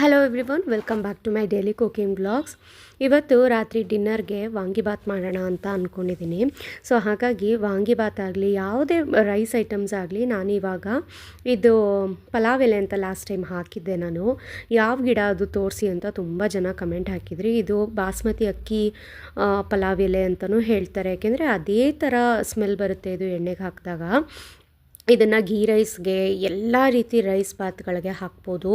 Hello everyone welcome back to my daily cooking blogs ಇವತ್ತು ರಾತ್ರಿ ಡಿನ್ನರ್ಗೆ ವಾಂಗಿಬಾತ್ ಮಾಡೋಣ ಅಂತ ಅಂದ್ಕೊಂಡಿದ್ದೀನಿ ಸೊ ಹಾಗಾಗಿ ವಾಂಗಿಬಾತ್ ಆಗಲಿ, ಯಾವುದೇ ರೈಸ್ ಐಟಮ್ಸ್ ಆಗಲಿ, ನಾನು ಇವಾಗ ಇದು ಪಲಾವ್ ಎಲೆ ಅಂತ ಲಾಸ್ಟ್ ಟೈಮ್ ಹಾಕಿದ್ದೆ ನಾನು. ಯಾವ ಗಿಡ ಅದು ತೋರಿಸಿ ಅಂತ ತುಂಬ ಜನ ಕಮೆಂಟ್ ಹಾಕಿದ್ರಿ. ಇದು ಬಾಸ್ಮತಿ ಅಕ್ಕಿ ಪಲಾವ್ ಎಲೆ ಅಂತಲೂ ಹೇಳ್ತಾರೆ. ಯಾಕೆಂದರೆ ಅದೇ ಥರ ಸ್ಮೆಲ್ ಬರುತ್ತೆ ಇದು ಎಣ್ಣೆಗೆ ಹಾಕಿದಾಗ. ಇದನ್ನು ಘೀ ರೈಸ್ಗೆ ಎಲ್ಲ ರೀತಿ ರೈಸ್ ಬಾತ್ಗಳಿಗೆ ಹಾಕ್ಬೋದು.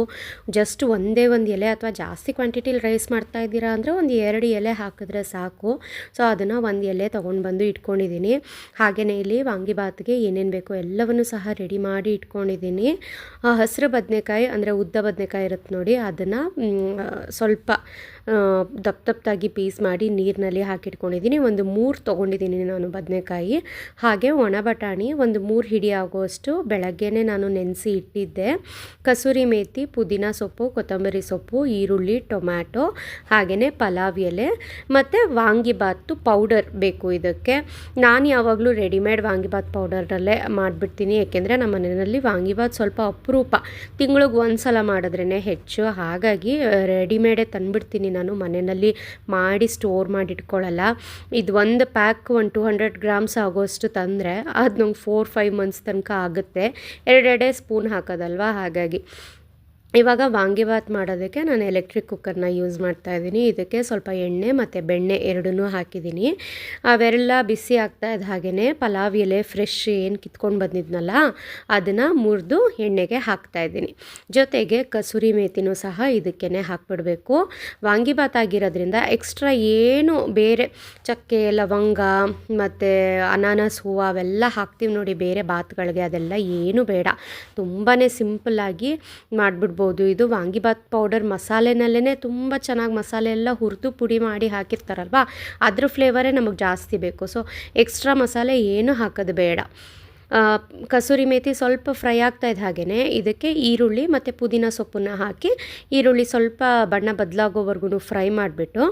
ಜಸ್ಟ್ ಒಂದೇ ಒಂದು ಎಲೆ ಅಥವಾ ಜಾಸ್ತಿ ಕ್ವಾಂಟಿಟಿಲಿ ರೈಸ್ ಮಾಡ್ತಾ ಇದ್ದೀರಾ ಅಂದರೆ ಒಂದು ಎರಡು ಎಲೆ ಹಾಕಿದ್ರೆ ಸಾಕು. ಸೊ ಅದನ್ನು ಒಂದು ಎಲೆ ತೊಗೊಂಡು ಬಂದು ಇಟ್ಕೊಂಡಿದ್ದೀನಿ. ಹಾಗೆಯೇ ಇಲ್ಲಿ ವಾಂಗಿಬಾತ್ಗೆ ಏನೇನು ಬೇಕೋ ಎಲ್ಲವನ್ನು ಸಹ ರೆಡಿ ಮಾಡಿ ಇಟ್ಕೊಂಡಿದ್ದೀನಿ. ಹಸಿರು ಬದನೆಕಾಯಿ ಅಂದರೆ ಉದ್ದ ಬದನೆಕಾಯಿ ಇರುತ್ತೆ ನೋಡಿ, ಅದನ್ನು ಸ್ವಲ್ಪ ದಪ್ಪ ದಪ್ಪದಾಗಿ ಪೀಸ್ ಮಾಡಿ ನೀರಿನಲ್ಲಿ ಹಾಕಿಟ್ಕೊಂಡಿದ್ದೀನಿ. ಒಂದು ಮೂರು ತೊಗೊಂಡಿದ್ದೀನಿ ನಾನು ಬದನೆಕಾಯಿ. ಹಾಗೆ ಒಣ ಬಟಾಣಿ, ಒಂದು ಮೂರು ಹಿಡಿ ಆಗುವಷ್ಟು ಬೆಳಗ್ಗೆನೇ ನಾನು ನೆನೆಸಿ ಇಟ್ಟಿದ್ದೆ. ಕಸೂರಿ ಮೇಥಿ ಪುದೀನ ಸೊಪ್ಪು, ಕೊತ್ತಂಬರಿ ಸೊಪ್ಪು, ಈರುಳ್ಳಿ, ಟೊಮ್ಯಾಟೊ ಹಾಗೆಯೇ ಪಲಾವ್ ಎಲೆ, ಮತ್ತು ವಾಂಗಿಬಾತು ಪೌಡರ್ ಬೇಕು ಇದಕ್ಕೆ. ನಾನು ಯಾವಾಗಲೂ ರೆಡಿಮೇಡ್ ವಾಂಗಿಬಾತ್ ಪೌಡರಲ್ಲೇ ಮಾಡಿಬಿಡ್ತೀನಿ, ಏಕೆಂದರೆ ನಮ್ಮ ಮನೆಯಲ್ಲಿ ವಾಂಗಿಬಾತ್ ಸ್ವಲ್ಪ ಅಪರೂಪ. ತಿಂಗಳಿಗೆ ಒಂದು ಸಲ ಮಾಡಿದ್ರೇ ಹೆಚ್ಚು. ಹಾಗಾಗಿ ರೆಡಿಮೇಡೇ ತಂದುಬಿಡ್ತೀನಿ ನಾನು ಮನೆಯಲ್ಲಿ ಮಾಡಿ ಸ್ಟೋರ್ ಮಾಡಿ ಇಟ್ಕೊಳ್ಳಲ್ಲ ಇದು ಒಂದು ಪ್ಯಾಕ್ ಒಂದು ಟು ಹಂಡ್ರೆಡ್ ಗ್ರಾಮ್ಸ್ ಆಗೋಷ್ಟು ತಂದರೆ ಅದು ನಂಗೆ ಫೋರ್ ಫೈವ್ ಮಂತ್ಸ್ ತನಕ ಆಗುತ್ತೆ. ಎರಡೆರಡೇ ಸ್ಪೂನ್ ಹಾಕೋದಲ್ವ? ಹಾಗಾಗಿ. ಇವಾಗ ವಾಂಗಿಭಾತ್ ಮಾಡೋದಕ್ಕೆ ನಾನು ಎಲೆಕ್ಟ್ರಿಕ್ ಕುಕ್ಕರ್ನ ಯೂಸ್ ಮಾಡ್ತಾ ಇದ್ದೀನಿ. ಇದಕ್ಕೆ ಸ್ವಲ್ಪ ಎಣ್ಣೆ ಮತ್ತು ಬೆಣ್ಣೆ ಎರಡನ್ನೂ ಹಾಕಿದ್ದೀನಿ. ಅವೆಲ್ಲ ಬಿಸಿ ಆಗ್ತಾ ಇದ್ದ ಹಾಗೆಯೇ ಪಲಾವ್ ಎಲೆ ಫ್ರೆಶ್ ಏನು ಕಿತ್ಕೊಂಡು ಬಂದಿದ್ನಲ್ಲ, ಅದನ್ನು ಮುರಿದು ಎಣ್ಣೆಗೆ ಹಾಕ್ತಾಯಿದ್ದೀನಿ ಜೊತೆಗೆ ಕಸೂರಿ ಮೇಥಿನೂ ಸಹ ಇದಕ್ಕೇ ಹಾಕ್ಬಿಡಬೇಕು. ವಾಂಗಿಭಾತ್ ಆಗಿರೋದ್ರಿಂದ ಎಕ್ಸ್ಟ್ರಾ ಏನು ಬೇರೆ ಚಕ್ಕೆ, ಲವಂಗ ಮತ್ತು ಅನಾನಸ್, ಹೂವು ಅವೆಲ್ಲ ಹಾಕ್ತೀವಿ ನೋಡಿ ಬೇರೆ ಭಾತ್ಗಳಿಗೆ ಅದೆಲ್ಲ ಏನು ಬೇಡ. ತುಂಬಾ ಸಿಂಪಲ್ಲಾಗಿ ಮಾಡಿಬಿಡ್ಬೋದು. ಇದು ವಾಂಗಿಬಾತ್ ಪೌಡರ್ ಮಸಾಲೆನಲ್ಲೇ ತುಂಬ ಚೆನ್ನಾಗಿ ಮಸಾಲೆ ಎಲ್ಲ ಹುರಿದು ಪುಡಿ ಮಾಡಿ ಹಾಕಿರ್ತಾರಲ್ವ? ಅದ್ರ ಫ್ಲೇವರೇ ನಮಗೆ ಜಾಸ್ತಿ ಬೇಕು. ಸೊ ಎಕ್ಸ್ಟ್ರಾ ಮಸಾಲೆ ಏನು ಹಾಕೋದು ಬೇಡ. ಕಸೂರಿ ಮೇಥಿ ಸ್ವಲ್ಪ ಫ್ರೈ ಆಗ್ತಾ ಇದ್ದ ಹಾಗೆಯೇ ಇದಕ್ಕೆ ಈರುಳ್ಳಿ ಮತ್ತು ಪುದೀನ ಸೊಪ್ಪನ್ನು ಹಾಕಿ ಈರುಳ್ಳಿ ಸ್ವಲ್ಪ ಬಣ್ಣ ಬದಲಾಗೋವರೆಗೂ ಫ್ರೈ ಮಾಡಿಬಿಟ್ಟು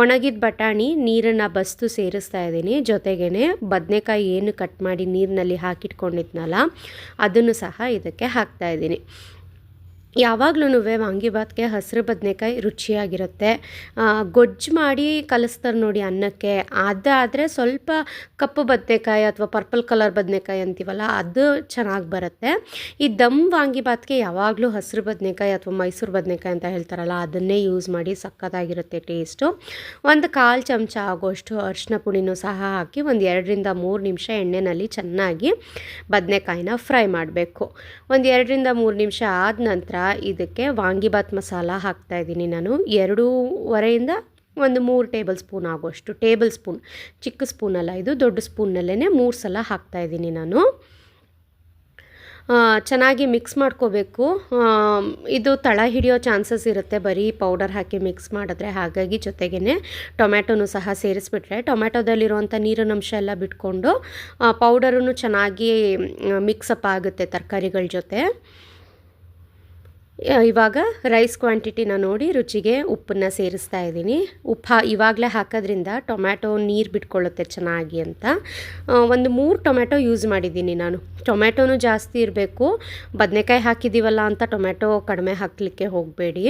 ಒಣಗಿದ ಬಟಾಣಿ ನೀರನ್ನು ಬಸ್ತು ಸೇರಿಸ್ತಾ ಇದ್ದೀನಿ. ಜೊತೆಗೇ ಬದನೆಕಾಯಿ ಏನು ಕಟ್ ಮಾಡಿ ನೀರಿನಲ್ಲಿ ಹಾಕಿಟ್ಕೊಂಡಿದ್ನಲ್ಲ, ಅದನ್ನು ಸಹ ಇದಕ್ಕೆ ಹಾಕ್ತಾ ಇದ್ದೀನಿ. ಯಾವಾಗ್ಲೂ ವಾಂಗಿಬಾತ್ಗೆ ಹಸಿರು ಬದನೆಕಾಯಿ ರುಚಿಯಾಗಿರುತ್ತೆ. ಗೊಜ್ಜು ಮಾಡಿ ಕಲಿಸ್ತಾರೆ ನೋಡಿ ಅನ್ನಕ್ಕೆ. ಅದಾದರೆ ಸ್ವಲ್ಪ ಕಪ್ಪು ಬದನೆಕಾಯಿ ಅಥವಾ ಪರ್ಪಲ್ ಕಲರ್ ಬದನೆಕಾಯಿ ಅಂತೀವಲ್ಲ, ಅದು ಚೆನ್ನಾಗಿ ಬರುತ್ತೆ. ಈ ದಮ್ ವಾಂಗಿಬಾತ್ಗೆ ಯಾವಾಗಲೂ ಹಸಿರು ಬದನೆಕಾಯಿ ಅಥವಾ ಮೈಸೂರು ಬದನೆಕಾಯಿ ಅಂತ ಹೇಳ್ತಾರಲ್ಲ, ಅದನ್ನೇ ಯೂಸ್ ಮಾಡಿ ಸಕ್ಕತ್ತಾಗಿರುತ್ತೆ ಟೇಸ್ಟು. ಒಂದು ಕಾಲು ಚಮಚ ಆಗೋಷ್ಟು ಅರಿಶಿನ ಪುಡಿನೂ ಸಹ ಹಾಕಿ ಒಂದು ಎರಡರಿಂದ ಮೂರು ನಿಮಿಷ ಎಣ್ಣೆಯಲ್ಲಿ ಚೆನ್ನಾಗಿ ಬದನೆಕಾಯಿನ ಫ್ರೈ ಮಾಡಬೇಕು. ಒಂದು ಎರಡರಿಂದ ಮೂರು ನಿಮಿಷ ಆದ ನಂತರ ಇದಕ್ಕೆ ವಾಂಗಿಬಾತ್ ಮಸಾಲ ಹಾಕ್ತಾ ಇದ್ದೀನಿ ನಾನು. ಎರಡೂವರೆಯಿಂದ ಒಂದು ಮೂರು ಟೇಬಲ್ ಸ್ಪೂನ್ ಆಗುವಷ್ಟು. ಟೇಬಲ್ ಸ್ಪೂನ್, ಚಿಕ್ಕ ಸ್ಪೂನಲ್ಲ ಇದು, ದೊಡ್ಡ ಸ್ಪೂನಲ್ಲೇ ಮೂರು ಸಲ ಹಾಕ್ತಾ ಇದ್ದೀನಿ ನಾನು. ಚೆನ್ನಾಗಿ ಮಿಕ್ಸ್ ಮಾಡ್ಕೋಬೇಕು. ಇದು ತಳ ಹಿಡಿಯೋ ಚಾನ್ಸಸ್ ಇರುತ್ತೆ. ಬರೀ ಪೌಡರ್ ಹಾಕಿ ಮಿಕ್ಸ್ ಮಾಡಿದ್ರೆ ಹಾಗಾಗಿ ಜೊತೆಗೇ ಟೊಮ್ಯಾಟೊನು ಸಹ ಸೇರಿಸ್ಬಿಟ್ರೆ. ಟೊಮ್ಯಾಟೊದಲ್ಲಿರುವಂಥ ನೀರಿನ ಅಂಶ ಎಲ್ಲ ಬಿಟ್ಕೊಂಡು ಪೌಡರೂ ಚೆನ್ನಾಗಿ ಮಿಕ್ಸಪ್ ಆಗುತ್ತೆ ತರಕಾರಿಗಳ ಜೊತೆ. ಇವಾಗ ರೈಸ್ ಕ್ವಾಂಟಿಟಿನ ನೋಡಿ ರುಚಿಗೆ ಉಪ್ಪನ್ನು ಸೇರಿಸ್ತಾ ಇದ್ದೀನಿ. ಉಪ್ಪು ಹಾ ಇವಾಗಲೇ ಹಾಕೋದ್ರಿಂದ ಟೊಮ್ಯಾಟೊ ನೀರು ಬಿಟ್ಕೊಳ್ಳುತ್ತೆ ಚೆನ್ನಾಗಿ ಅಂತ. ಒಂದು ಮೂರು ಟೊಮ್ಯಾಟೊ ಯೂಸ್ ಮಾಡಿದ್ದೀನಿ ನಾನು. ಟೊಮ್ಯಾಟೊನೂ ಜಾಸ್ತಿ ಇರಬೇಕು. ಬದನೆಕಾಯಿ ಹಾಕಿದ್ದೀವಲ್ಲ ಅಂತ ಟೊಮ್ಯಾಟೊ ಕಡಿಮೆ ಹಾಕಲಿಕ್ಕೆ ಹೋಗಬೇಡಿ.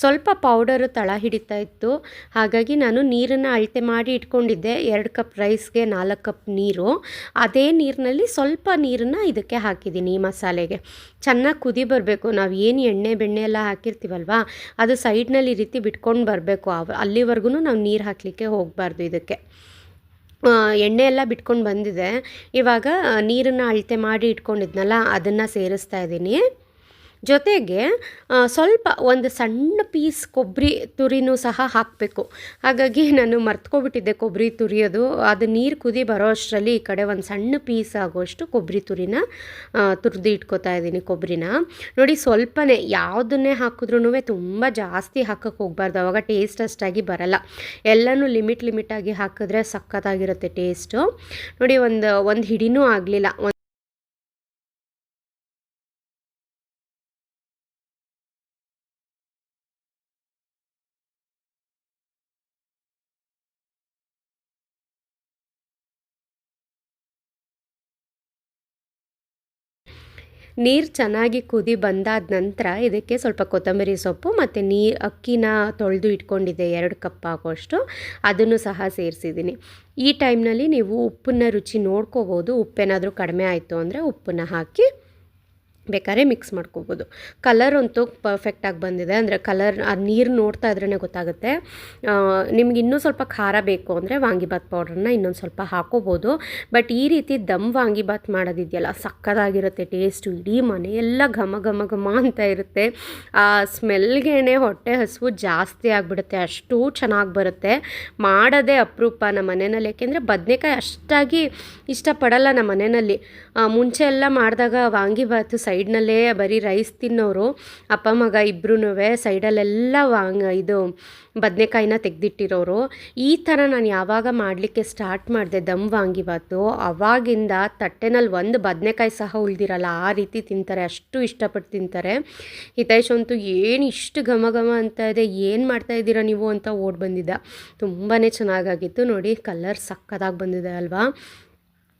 ಸ್ವಲ್ಪ ಪೌಡರು ತಳ ಹಿಡಿತಾ ಇತ್ತು. ಹಾಗಾಗಿ ನಾನು ನೀರನ್ನು ಅಳತೆ ಮಾಡಿ ಇಟ್ಕೊಂಡಿದ್ದೆ. ಎರಡು ಕಪ್ ರೈಸ್ಗೆ ನಾಲ್ಕು ಕಪ್ ನೀರು. ಅದೇ ನೀರಿನಲ್ಲಿ ಸ್ವಲ್ಪ ನೀರನ್ನು ಇದಕ್ಕೆ ಹಾಕಿದ್ದೀನಿ ಈ ಮಸಾಲೆಗೆ. ಚೆನ್ನಾಗಿ ಕುದಿ ಬರಬೇಕು. ನಾವು ಏನು ಬೆಣ್ಣೆ ಎಲ್ಲ ಹಾಕಿರ್ತೀವಲ್ವಾ? ಅದು ಸೈಡ್ನಲ್ಲಿ ಈ ರೀತಿ ಬಿಟ್ಕೊಂಡು ಬರಬೇಕು. ಅವ ಅಲ್ಲಿವರೆಗೂ ನಾವು ನೀರು ಹಾಕಲಿಕ್ಕೆ ಹೋಗಬಾರ್ದು ಇದಕ್ಕೆ. ಎಣ್ಣೆ ಎಲ್ಲ ಬಿಟ್ಕೊಂಡು ಬಂದಿದೆ. ಇವಾಗ ನೀರನ್ನು ಅಳತೆ ಮಾಡಿ ಇಟ್ಕೊಂಡಿದ್ನಲ್ಲ, ಅದನ್ನು ಸೇರಿಸ್ತಾ ಇದ್ದೀನಿ. ಜೊತೆಗೆ ಸ್ವಲ್ಪ ಒಂದು ಸಣ್ಣ ಪೀಸ್ ಕೊಬ್ಬರಿ ತುರಿನೂ ಸಹ ಹಾಕಬೇಕು. ಹಾಗಾಗಿ ನಾನು ಮರ್ತ್ಕೊಬಿಟ್ಟಿದ್ದೆ ಕೊಬ್ಬರಿ ತುರಿಯೋದು. ಅದು ನೀರು ಕುದಿ ಬರೋ ಅಷ್ಟರಲ್ಲಿ ಈ ಕಡೆ ಒಂದು ಸಣ್ಣ ಪೀಸ್ ಆಗೋಷ್ಟು ಕೊಬ್ಬರಿ ತುರಿನ ತುರಿದು ಇಟ್ಕೋತಾ ಇದ್ದೀನಿ ಕೊಬ್ಬರಿನ ನೋಡಿ, ಸ್ವಲ್ಪನೇ ಯಾವುದನ್ನೇ ಹಾಕಿದ್ರೂ ತುಂಬ ಜಾಸ್ತಿ ಹಾಕಕ್ಕೆ ಹೋಗಬಾರ್ದು. ಅವಾಗ ಟೇಸ್ಟ್ ಅಷ್ಟಾಗಿ ಬರಲ್ಲ. ಎಲ್ಲನೂ ಲಿಮಿಟ್ ಲಿಮಿಟಾಗಿ ಹಾಕಿದ್ರೆ ಸಖತ್ತಾಗಿರುತ್ತೆ ಟೇಸ್ಟು ನೋಡಿ, ಒಂದು ಒಂದು ಹಿಡಿನೂ ಆಗಲಿಲ್ಲ. ನೀರು ಚೆನ್ನಾಗಿ ಕುದಿ ಬಂದಾದ ನಂತರ ಇದಕ್ಕೆ ಸ್ವಲ್ಪ ಕೊತ್ತಂಬರಿ ಸೊಪ್ಪು ಮತ್ತು ನೀರು ಅಕ್ಕಿನ ತೊಳೆದು ಇಟ್ಕೊಂಡಿದ್ದೆ ಎರಡು ಕಪ್ ಆಗೋಷ್ಟು ಅದನ್ನು ಸಹ ಸೇರಿಸಿದ್ದೀನಿ. ಈ ಟೈಮ್ನಲ್ಲಿ ನೀವು ಉಪ್ಪನ್ನ ರುಚಿ ನೋಡ್ಕೋಬೋದು. ಉಪ್ಪೇನಾದರೂ ಕಡಿಮೆ ಆಯಿತು ಅಂದರೆ ಉಪ್ಪನ್ನ ಹಾಕಿ ಬೇಕಾದ್ರೆ ಮಿಕ್ಸ್ ಮಾಡ್ಕೋಬೋದು. ಕಲರ್ ಅಂತೂ ಪರ್ಫೆಕ್ಟಾಗಿ ಬಂದಿದೆ. ಅಂದರೆ ಕಲರ್ ಆ ನೀರು ನೋಡ್ತಾ ಇದ್ರೇ ಗೊತ್ತಾಗುತ್ತೆ. ನಿಮ್ಗೆ ಇನ್ನೂ ಸ್ವಲ್ಪ ಖಾರ ಬೇಕು ಅಂದರೆ ವಾಂಗಿಬಾತ್ ಪೌಡ್ರನ್ನ ಇನ್ನೊಂದು ಸ್ವಲ್ಪ ಹಾಕೋಬೋದು. ಬಟ್ ಈ ರೀತಿ ದಮ್ ವಾಂಗಿಬಾತ್ ಮಾಡೋದಿದೆಯಲ್ಲ ಸಕ್ಕತ್ತಾಗಿರುತ್ತೆ ಟೇಸ್ಟು ಇಡೀ ಮನೆಯೆಲ್ಲ ಘಮ ಘಮ ಘಮ ಅಂತ ಇರುತ್ತೆ. ಆ ಸ್ಮೆಲ್ಗೆನೆ ಹೊಟ್ಟೆ ಹಸುವು ಜಾಸ್ತಿ ಆಗಿಬಿಡುತ್ತೆ, ಅಷ್ಟು ಚೆನ್ನಾಗಿ ಬರುತ್ತೆ. ಮಾಡೋದೇ ಅಪರೂಪ ನಮ್ಮ ಮನೆಯಲ್ಲಿ, ಯಾಕೆಂದರೆ ಬದನೇಕಾಯಿ ಅಷ್ಟಾಗಿ ಇಷ್ಟಪಡಲ್ಲ ನಮ್ಮ ಮನೆಯಲ್ಲಿ. ಮುಂಚೆ ಎಲ್ಲ ಮಾಡಿದಾಗ ವಾಂಗಿಬಾತು ಸೈಡ್ನಲ್ಲೇ ಬರೀ ರೈಸ್ ತಿನ್ನೋರು, ಅಪ್ಪ, ಮಗ ಇಬ್ಬರೂ ಸೈಡಲ್ಲೆಲ್ಲ ವಾಂಗ್ ಇದು ಬದನೆಕಾಯಿನ ತೆಗೆದಿಟ್ಟಿರೋರು. ಈ ಥರ ನಾನು ಯಾವಾಗ ಮಾಡಲಿಕ್ಕೆ ಸ್ಟಾರ್ಟ್ ಮಾಡಿದೆ ದಮ್ ವಾಂಗಿಬಾತು ಅವಾಗಿಂದ ತಟ್ಟೆನಲ್ಲಿ ಒಂದು ಬದನೆಕಾಯಿ ಸಹ ಉಳಿದಿರಲ್ಲ, ಆ ರೀತಿ ತಿಂತಾರೆ, ಅಷ್ಟು ಇಷ್ಟಪಟ್ಟು ತಿಂತಾರೆ. ಹಿತೈಷ್ ಅಂತೂ ಏನು ಇಷ್ಟು ಘಮ ಘಮ ಅಂತ ಇದೆ, ಏನು ಮಾಡ್ತಾ ಇದ್ದೀರಾ ನೀವು ಅಂತ ಓಡ್ ಬಂದಿದ್ದ. ತುಂಬಾ ಚೆನ್ನಾಗಾಗಿತ್ತು ನೋಡಿ ಕಲರ್ ಸಕ್ಕದಾಗಿ ಬಂದಿದೆ ಅಲ್ವಾ?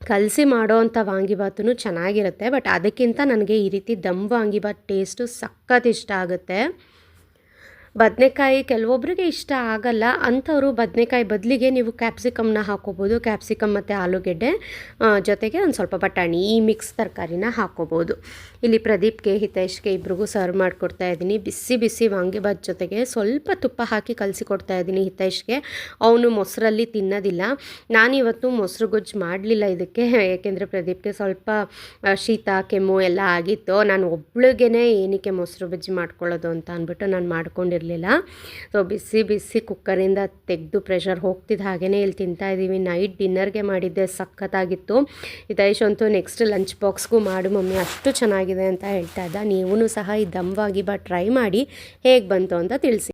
ಕಲಸಿ ಮಾಡೋ ಅಂಥ ವಾಂಗಿಬಾತೂ ಚೆನ್ನಾಗಿರುತ್ತೆ, ಬಟ್ ಅದಕ್ಕಿಂತ ನನಗೆ ಈ ರೀತಿ ದಮ್ ವಾಂಗಿಬಾತ್ ಟೇಸ್ಟು ಸಖತ್ ಇಷ್ಟ ಆಗುತ್ತೆ. ಬದನೆಕಾಯಿ ಕೆಲವೊಬ್ಬರಿಗೆ ಇಷ್ಟ ಆಗಲ್ಲ. ಅಂಥವರು ಬದನೆಕಾಯಿ ಬದಲಿಗೆ ನೀವು ಕ್ಯಾಪ್ಸಿಕಮ್ನ ಹಾಕೋಬೋದು. ಕ್ಯಾಪ್ಸಿಕಮ್ ಮತ್ತು ಆಲೂಗೆಡ್ಡೆ ಜೊತೆಗೆ ಒಂದು ಸ್ವಲ್ಪ ಬಟಾಣಿ ಈ ಮಿಕ್ಸ್ ತರಕಾರಿನ ಹಾಕೋಬೋದು. ಇಲ್ಲಿ ಪ್ರದೀಪ್ಗೆ, ಹಿತೇಶ್ಗೆ ಇಬ್ರಿಗೂ ಸರ್ವ್ ಮಾಡಿಕೊಡ್ತಾ ಇದ್ದೀನಿ. ಬಿಸಿ ಬಿಸಿ ವಾಂಗಿಬಾತ್ ಜೊತೆಗೆ ಸ್ವಲ್ಪ ತುಪ್ಪ ಹಾಕಿ ಕಲಸಿ ಕೊಡ್ತಾ ಇದ್ದೀನಿ ಹಿತೇಶ್ಗೆ. ಅವನು ಮೊಸರಲ್ಲಿ ತಿನ್ನೋದಿಲ್ಲ. ನಾನಿವತ್ತು ಮೊಸರು ಗೊಜ್ಜು ಮಾಡಲಿಲ್ಲ ಇದಕ್ಕೆ. ಏಕೆಂದರೆ ಪ್ರದೀಪ್ಗೆ ಸ್ವಲ್ಪ ಶೀತ, ಕೆಮ್ಮು ಎಲ್ಲ ಆಗಿತ್ತು. ನಾನು ಒಬ್ಳಿಗೆ ಏನಕ್ಕೆ ಮೊಸರು ಬಜ್ಜಿ ಮಾಡ್ಕೊಳ್ಳೋದು ಅಂತ ಅಂದ್ಬಿಟ್ಟು ನಾನು ಮಾಡ್ಕೊಂಡಿರ್ತೀನಿ ಇರಲಿಲ್ಲ. ಸೊ ಬಿಸಿ ಬಿಸಿ ಕುಕ್ಕರಿಂದ ತೆಗೆದು ಪ್ರೆಷರ್ ಹೋಗ್ತಿದ್ದ ಹಾಗೆಯೇ ಇಲ್ಲಿ ತಿಂತಾ ಇದ್ದೀವಿ. ನೈಟ್ ಡಿನ್ನರ್ಗೆ ಮಾಡಿದ್ದೆ. ಸಖತ್ತಾಗಿತ್ತು. ಹಿತೈಶ್ ಅಂತೂ ನೆಕ್ಸ್ಟ್ ಲಂಚ್ ಬಾಕ್ಸ್ಗೂ ಮಾಡು ಮಮ್ಮಿ, ಅಷ್ಟು ಚೆನ್ನಾಗಿದೆ ಅಂತ ಹೇಳ್ತಾ ಇದ್ದ. ನೀವೂ ಸಹ ಈ ದಮ್ವಾಗಿ ಬಾ ಟ್ರೈ ಮಾಡಿ. ಹೇಗೆ ಬಂತು ಅಂತ ತಿಳಿಸಿ.